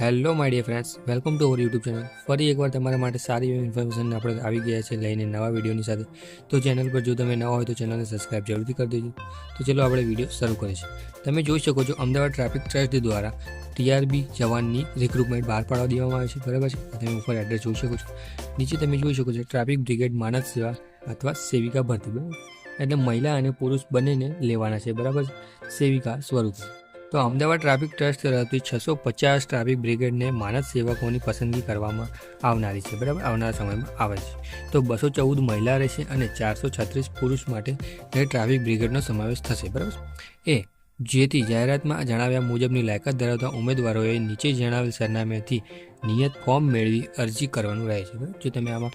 Hello my dear friends welcome to our YouTube channel ફરી એકવાર તમારા માટે સારી એવી ઇન્ફોર્મેશન આપણે આવી ગયા છે લઈને નવા વિડીયોની સાથે. તો ચેનલ પર જો તમે નવા હોય તો ચેનલને સબસ્ક્રાઇબ જરૂરથી કરી દેજો. તો ચલો આપણે વીડિયો શરૂ કરીશું તમે જોઈ શકો છો અમદાવાદ ટ્રાફિક ટ્રસ્ટ દ્વારા ટીઆરબી જવાનની રિક્રુટમેન્ટ બહાર પાડવા દેવામાં આવે છે. બરાબર છે? તમે ઉપર એડ્રેસ જોઈ શકો છો. નીચે તમે જોઈ શકો છો ટ્રાફિક બ્રિગેડ માનદ સેવા અથવા સેવિકા ભરતી. બરાબર? એટલે મહિલા અને પુરુષ બંનેને લેવાના છે. બરાબર સેવિકા સ્વરૂપે. તો અમદાવાદ ટ્રાફિક ટ્રસ્ટ તરફથી છસો પચાસ ટ્રાફિક બ્રિગેડને માનસ સેવકોની પસંદગી કરવામાં આવનારી છે. બરાબર? આવનારા સમયમાં આવે છે. તો બસો ચૌદ મહિલા રહેશે અને ચારસો છત્રીસ પુરુષ માટે ટ્રાફિક બ્રિગેડનો સમાવેશ થશે. બરાબર? એ, જેથી જાહેરાતમાં જણાવ્યા મુજબની લાયકાત ધરાવતા ઉમેદવારોએ નીચે જણાવેલ સરનામેથી નિયત ફોર્મ મેળવી અરજી કરવાનું રહે છે. બરાબર? જો તમે આમાં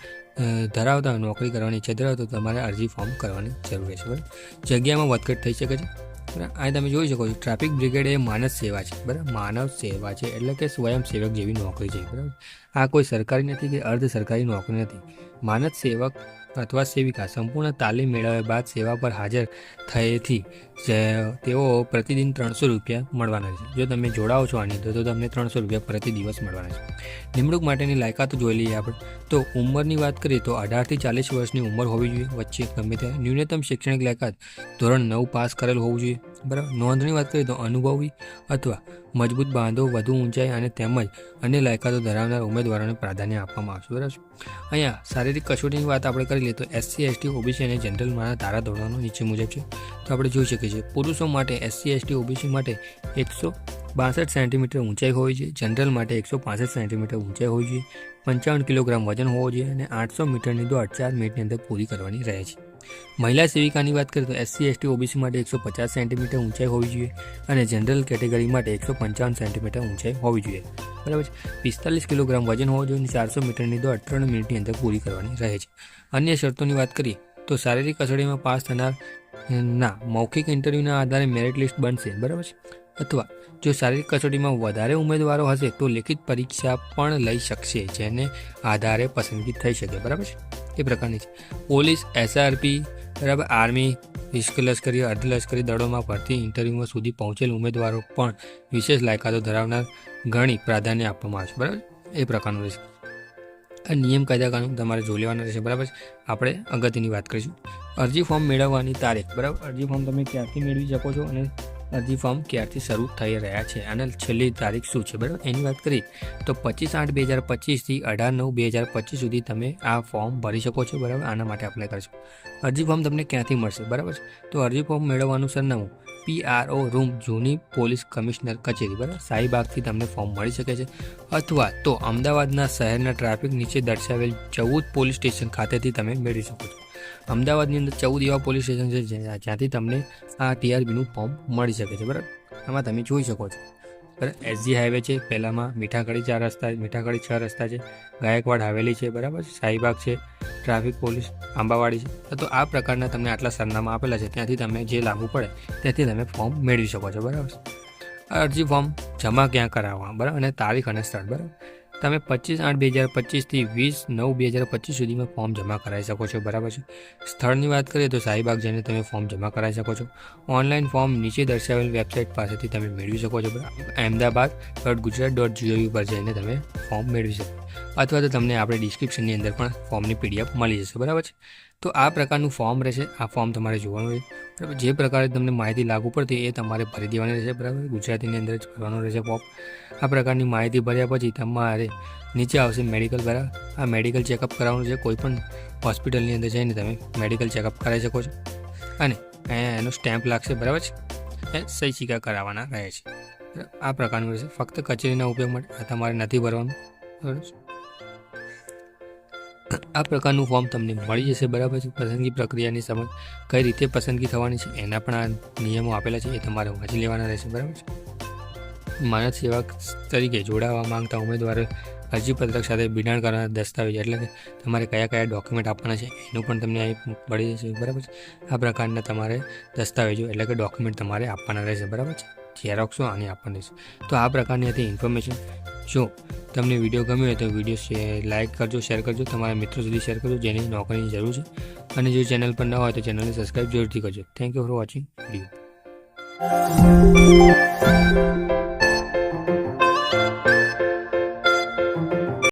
ધરાવતા નોકરી કરવાની ઈચ્છા ધરાવતા તમારે અરજી ફોર્મ કરવાની જરૂર રહેશે બરાબર? જગ્યામાં વધઘટ થઈ શકે છે. બરાબર? આ તમે જોઈ શકો છો ટ્રાફિક બ્રિગેડ એ માનવ સેવા છે, બરાબર? માનવ સેવા છે, એટલે કે સ્વયંસેવક જેવી નોકરી છે, બરાબર? આ કોઈ સરકારી નથી કે અર્ધ સરકારી નોકરી નથી. માનવ સેવક અથવા સેવિકા સંપૂર્ણ તાલીમ મેળવ્યા બાદ સેવા પર હાજર થયેથી તેઓ પ્રતિદિન ત્રણસો રૂપિયા મળવાના છે. જો તમે જોડાઓ છો આની અંદર, તો તમને ત્રણસો રૂપિયા પ્રતિ દિવસ મળવાના છે. નિમણૂક માટેની લાયકાત જોઈ લઈએ આપણે. તો ઉંમરની વાત કરીએ તો અઢારથી ચાલીસ વર્ષની ઉંમર હોવી જોઈએ. વચ્ચે ગમે તે ન્યૂનતમ શૈક્ષણિક લાયકાત ધોરણ નવ પાસ કરેલ હોવું જોઈએ. બરાબર? નોંધની વાત કરીએ તો અનુભવી અથવા મજબૂત બાંધો વધુ ઊંચાઈ અને તેમજ અન્ય લાયકાતો ધરાવનાર ઉમેદવારોને પ્રાધાન્ય આપવામાં આવશે, બરાબર? અહીંયા શારીરિક કસોટીની વાત આપણે કરી લઈએ તો એસસી, એસટી, ઓબીસી અને જનરલમાંના ધારા ધારાધોરણો નીચે મુજબ છે. તો આપણે જોઈ શકીએ છીએ, પુરુષો માટે એસસી, એસટી, ઓબીસી માટે એકસો બાસઠ સેન્ટીમીટર ઊંચાઈ હોવી જોઈએ, જનરલ માટે એકસો પાસઠ સેન્ટીમીટર ઊંચાઈ હોવી જોઈએ, પંચાવન કિલોગ્રામ વજન હોવો જોઈએ અને આઠસો મીટરની દોડ ચાર મિનિટની અંદર પૂરી કરવાની રહે છે. મહિલા સેવિકાની વાત કરીએ તો એસસી, એસટી, ઓબીસી માટે એકસો પચાસ સેન્ટીમીટર ઊંચાઈ હોવી જોઈએ અને જનરલ કેટેગરી માટે એકસો પંચાવન સેન્ટીમીટર ઊંચાઈ હોવી જોઈએ. બરાબર છે? પિસ્તાલીસ કિલોગ્રામ વજન હોવું જોઈએ ચારસો મીટરની દોડ ત્રણ મિનિટની અંદર પૂરી કરવાની રહે છે. અન્ય શરતોની વાત કરીએ તો શારીરિક કસોટીમાં પાસ થનાર ના મૌખિક ઇન્ટરવ્યૂના આધારે મેરિટ લિસ્ટ બનશે. બરાબર છે? અથવા જો શારીરિક કસોટીમાં વધારે ઉમેદવારો હશે તો લેખિત પરીક્ષા પણ લઈ શકશે, જેને આધારે પસંદગી થઈ શકે. બરાબર છે? એ પ્રકારની છે. પોલીસ એસઆરપી બરાબર? આર્મી લશ્કરી અર્ધલશ્કરી દળોમાં ભરતી ઇન્ટરવ્યૂમાં સુધી પહોંચેલ ઉમેદવારો પણ વિશેષ લાયકાતો ધરાવનાર ઘણી પ્રાધાન્ય આપવામાં આવશે બરાબર? એ પ્રકારનું રહેશે. આ નિયમ, કાયદા, કાનૂન તમારે જોઈ લેવાના રહેશે, બરાબર? આપણે અગત્યની વાત કરીશું. અરજી ફોર્મ મેળવવાની તારીખ, બરાબર? અરજી ફોર્મ તમે ક્યારથી મેળવી શકો છો અને અરજી ફોર્મ ક્યારથી શરૂ થઈ રહ્યા છે? અને છેલ્લી તારીખ શું છે? બરાબર? એની વાત કરીએ તો પચીસ આઠ બે હજાર પચીસથી અઢાર નવ બે હજાર પચીસ સુધી તમે આ ફોર્મ ભરી શકો છો, બરાબર? આના માટે અપ્લાય કરશો અરજી ફોર્મ તમને ક્યાંથી મળશે? બરાબર? તો અરજી ફોર્મ મેળવવાનું સરનામું પીઆરઓ રૂમ જૂની પોલીસ કમિશનર કચેરી, બરાબર? શાહીબાગથી તમને ફોર્મ મળી શકે છે. અથવા તો અમદાવાદના શહેરના ટ્રાફિક નીચે દર્શાવેલ ચૌદ પોલીસ સ્ટેશન ખાતેથી તમે મેળવી શકો છો. અમદાવાદની અંદર ચૌદ એવા પોલીસ સ્ટેશન છે, જ્યાં- જ્યાંથી તમને આ ટીઆરબીનું ફોર્મ મળી શકે છે, બરાબર? આમાં તમે જોઈ શકો છો. બરાબર? એસજી હાઈવે છે, પહેલાંમાં મીઠાકડી ચાર રસ્તા, મીઠાકડી છ રસ્તા છે, ગાયકવાડ હવેલી છે, બરાબર? શાહીબાગ છે, ટ્રાફિક પોલીસ આંબાવાડી છે. તો આ પ્રકારના તમને આટલા સરનામા આપેલા છે, ત્યાંથી તમે જે લાગુ પડે, ત્યાંથી તમે ફોર્મ મેળવી શકો છો, બરાબર? અરજી ફોર્મ જમા ક્યાં કરાવવા, બરાબર? અને તારીખ અને સ્થળ, બરાબર? તમે પચીસ આઠ બે હજાર પચીસથી વીસ નવ બે હજાર પચીસ સુધીમાં ફોર્મ જમા કરાવી શકો છો, બરાબર છે? સ્થળની વાત કરીએ તો શાહીબાગ જઈને તમે ફોર્મ જમા કરાવી શકો છો. ઓનલાઈન ફોર્મ નીચે દર્શાવેલ વેબસાઇટ પાસેથી તમે મેળવી શકો છો Ahmedabad dot Gujarat dot GOV પર જઈને તમે ફોર્મ મેળવી શકો અથવા તો તમને આપણે ડિસ્ક્રિપ્શનની અંદર પણ ફોર્મની પીડીએફ મળી જશે, બરાબર છે? તો આ પ્રકારનું ફોર્મ રહેશે. આ ફોર્મ તમારે જોવાનું રહેશે બરાબર, જે પ્રકારે તમને માહિતી લાગુ પડતી એ તમારે ભરી દેવાની રહેશે, બરાબર? ગુજરાતીની અંદર જ ભરવાનું રહેશે ફોર્મ આ પ્રકારની માહિતી ભર્યા પછી તમારે નીચે આવશે મેડિકલ બરાબર? આ મેડિકલ ચેકઅપ કરાવવાનું છે. કોઈ પણ હોસ્પિટલની અંદર જઈને તમે મેડિકલ ચેકઅપ કરાવી શકો છો. અને એનો સ્ટેમ્પ લાગશે, બરાબર છે? એ સહી સિક્કા કરાવવાના રહે છે. આ પ્રકારનું રહેશે. ફક્ત કચેરીના ઉપયોગ માટે આ તમારે નથી ભરવાનું. બરાબર? આ પ્રકારનું ફોર્મ તમને મળી જશે, બરાબર છે? પસંદગી પ્રક્રિયાની સમજ કઈ રીતે પસંદગી થવાની છે, એના પણ આ નિયમો આપેલા છે, એ તમારે વાંચી લેવાના રહેશે, બરાબર છે? માનદ સેવક તરીકે જોડાવા માંગતા ઉમેદવારો અરજીપત્રક સાથે બિડાણ કરવાના દસ્તાવેજ એટલે કે તમારે કયા કયા ડોક્યુમેન્ટ આપવાના છે, એનું પણ તમને અહીં મળી જશે, બરાબર છે? આ પ્રકારના તમારે દસ્તાવેજો એટલે કે ડોક્યુમેન્ટ તમારે આપવાના રહેશે, બરાબર છે? ઝેરોક્સો આની આપણને છે. તો આ પ્રકારની હતી ઇન્ફોર્મેશન જો તમને વીડિયો ગમ્યો હોય તો વીડિયો લાઇક કરજો શેર કરજો. તમારા મિત્રો સુધી શેર કરજો, જેને નોકરીની જરૂર છે. અને જો ચેનલ પર ન હોય તો ચેનલને સબસ્ક્રાઈબ જરૂરથી કરજો. Thank you for watching video